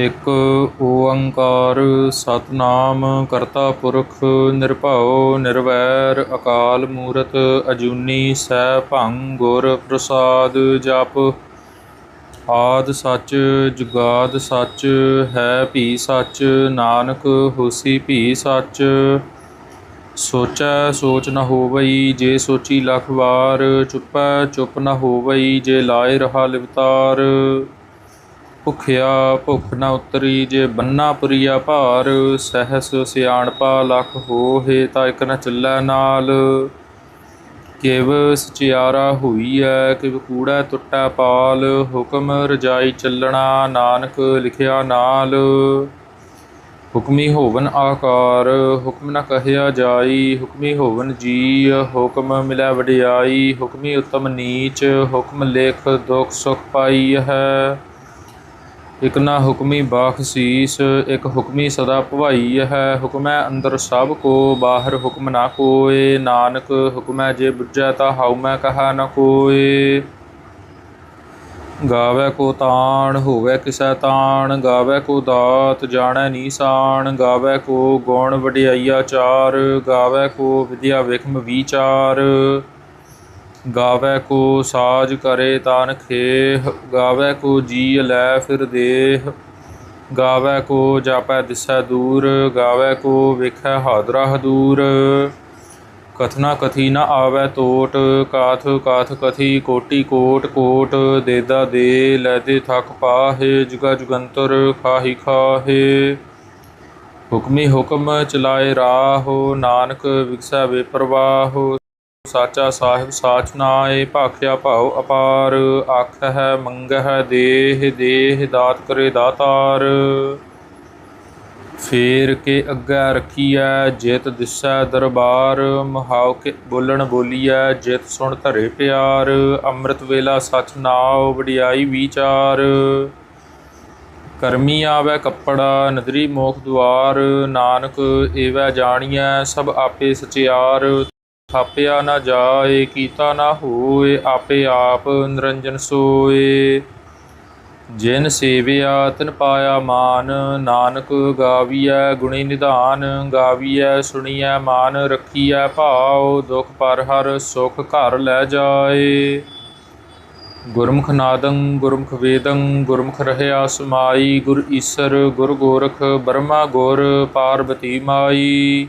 ਇੱਕ ਓੰਕਾਰ ਸਤਨਾਮ, ਕਰਤਾ ਪੁਰਖ ਨਿਰਭਉ ਨਿਰਵੈਰ, ਅਕਾਲ ਮੂਰਤ ਅਜੂਨੀ ਸੈਭੰ ਗੁਰ ਪ੍ਰਸਾਦ ਜਪ। ਆਦ ਸੱਚ, ਜੁਗਾਦ ਸੱਚ, ਹੈ ਭੀ ਸੱਚ, ਨਾਨਕ ਹੋਸੀ ਭੀ ਸੱਚ। ਸੋਚੈ ਸੋਚ ਨ ਹੋਵਈ, ਜੇ ਸੋਚੀ ਲਖ ਵਾਰ, ਚੁੱਪੈ ਚੁੱਪ ਨ ਹੋਵਈ, ਜੇ ਲਾਏ ਰਹਾ ਲਿਵਤਾਰ। ਭੁਖਿਆ ਭੁਖ ਨਾ ਉਤਰੀ ਜੇ ਬੰਨਾ ਪੁਰੀਆ ਭਾਰ, ਸਹਸ ਸਿਆਣਪਾ ਲਖ ਹੋਏ ਤਾਂ ਇਕ ਨਾ ਚੱਲੈ ਨਾਲ। ਕਿਵ ਸਚਿਆਰਾ ਹੋਈ ਹੋਈਐ, ਕਿਵ ਕੂੜਾ ਟੁੱਟੈ ਪਾਲ, ਹੁਕਮ ਰਜਾਈ ਚੱਲਣਾ ਨਾਨਕ ਲਿਖਿਆ ਨਾਲ। ਹੁਕਮੀ ਹੋਵਨ ਆਕਾਰ, ਹੁਕਮ ਨਾ ਕਹਿਆ ਜਾਈ, ਹੁਕਮੀ ਹੋਵਨ ਜੀ ਹੁਕਮ ਮਿਲੈ ਵਡਿਆਈ, ਹੁਕਮੀ ਉਤਮ ਨੀਚ, ਹੁਕਮ ਲੇਖ ਦੁਖ ਸੁਖ ਪਾਈ ਹੈ। ਇਕ ਨਾ ਹੁਕਮੀ ਬਾਖਸੀਸ, ਇਕ ਹੁਕਮੀ ਸਦਾ ਭਵਾਈ ਹੈ। ਹੁਕਮੈ ਅੰਦਰ ਸਭ ਕੋ, ਬਾਹਰ ਹੁਕਮ ਨਾ ਕੋਏ। ਨਾਨਕ, ਹੁਕਮੈ ਜੇ ਬੁੱਝੈ ਤਾ ਹਉ ਮੈਂ ਕਹਾ ਨ ਕੋਏ। ਗਾਵੇ ਕੋ ਤਾਣ, ਹੋਵੇ ਕਿਸੈ ਤਾਣ। ਗਾਵੇ ਕੋ ਦਾਤ, ਜਾਣੈ ਨੀਸਾਨ ਗਾਵੇ ਕੋ ਗੁਣ ਵਡਿਆਈਆ ਚਾਰ। ਗਾਵੇ ਕੋ ਵਿਦਿਆ ਵਿਖਮ ਵਿਚਾਰ। ਗਾਵੇ ਕੋ ਸਾਜ ਕਰੇ ਤਾਨ ਖੇਹ, ਗਾਵੇ ਕੋ ਜੀ ਲੈ ਫਿਰ ਦੇਹ। ਗਾਵੇ ਕੋ ਜਾਪੈ ਦਿਸੈ ਦੂਰ, ਗਾਵੇ ਕੋ ਵੇਖੈ ਹਾਦਰਾ ਹਦੂਰ। ਕਥਨਾ ਕਥੀ ਨ ਆਵੈ ਤੋਟ, ਕਾਥ ਕਾਥ ਕਥੀ ਕੋਟੀ ਕੋਟ ਕੋਟ। ਦੇਦਾ ਦੇ ਲੈਦੇ ਥਕ ਪਾਹੇ, ਜੁਗਾ ਜੁਗੰਤਰ ਖਾਹੀ ਖਾਹੇ। ਹੁਕਮੀ ਹੁਕਮ ਚਲਾਏ ਰਾਹੋ, ਨਾਨਕ ਵਿਗਸੈ ਬੇਪਰਵਾਹੋ। ਸਾਚਾ ਸਾਹਿਬ, ਸਾਚ ਨਾਏ ਭਾਖਿਆ ਭਾਉ ਅਪਾਰ ਆਖ ਆਖਹਿ ਮੰਗਹਿ ਦੇਹ ਦੇਹ ਦਾਤ ਕਰੇ ਦਾਤਾਰ। ਫੇਰ ਕੇ ਅੱਗੇ ਰੱਖੀਐ, ਜਿਤ ਦਿਸੈ ਦਰਬਾਰ। ਮਹਾਉ ਕੇ ਬੋਲਣ ਬੋਲੀਐ, ਜਿਤ ਸੁਣ ਧਰੇ ਪਿਆਰ। ਅੰਮ੍ਰਿਤ ਵੇਲਾ ਸਚ ਨਾਉ ਵਡਿਆਈ ਵਿਚਾਰ। ਕਰਮੀ ਆਵੈ ਕੱਪੜਾ, ਨਦਰੀ ਮੋਖ ਦੁਆਰ। ਨਾਨਕ ਏਵੈ ਜਾਣੀਐ, ਸਭ ਆਪੇ ਸਚਿਆਰ। ਥਾਪਿਆ ਨਾ ਜਾਏ, ਕੀਤਾ ਨਾ ਹੋਏ, ਆਪੇ ਆਪ ਨਿਰੰਜਨ ਸੋਏ। ਜਿਨ ਸੇਵਿਆ, ਤਿਨ ਪਾਇਆ ਮਾਨ, ਨਾਨਕ ਗਾਵੀਐ ਗੁਣੀ ਨਿਧਾਨ, ਗਾਵੀਐ ਸੁਣੀਐ ਮਾਨ, ਰੱਖੀਐ ਭਾਉ, ਦੁਖ ਪਰ ਹਰ ਸੁਖ ਘਰ ਲੈ ਜਾਏ। ਗੁਰਮੁਖ ਨਾਦੰ, ਗੁਰਮੁਖ ਵੇਦੰ, ਗੁਰਮੁਖ ਰਹਿਆ ਸਮਾਈ, ਗੁਰ ਈਸਰ, ਗੁਰ ਗੋਰਖ ਬਰਮਾ ਗੁਰ, ਪਾਰਬਤੀ ਮਾਈ।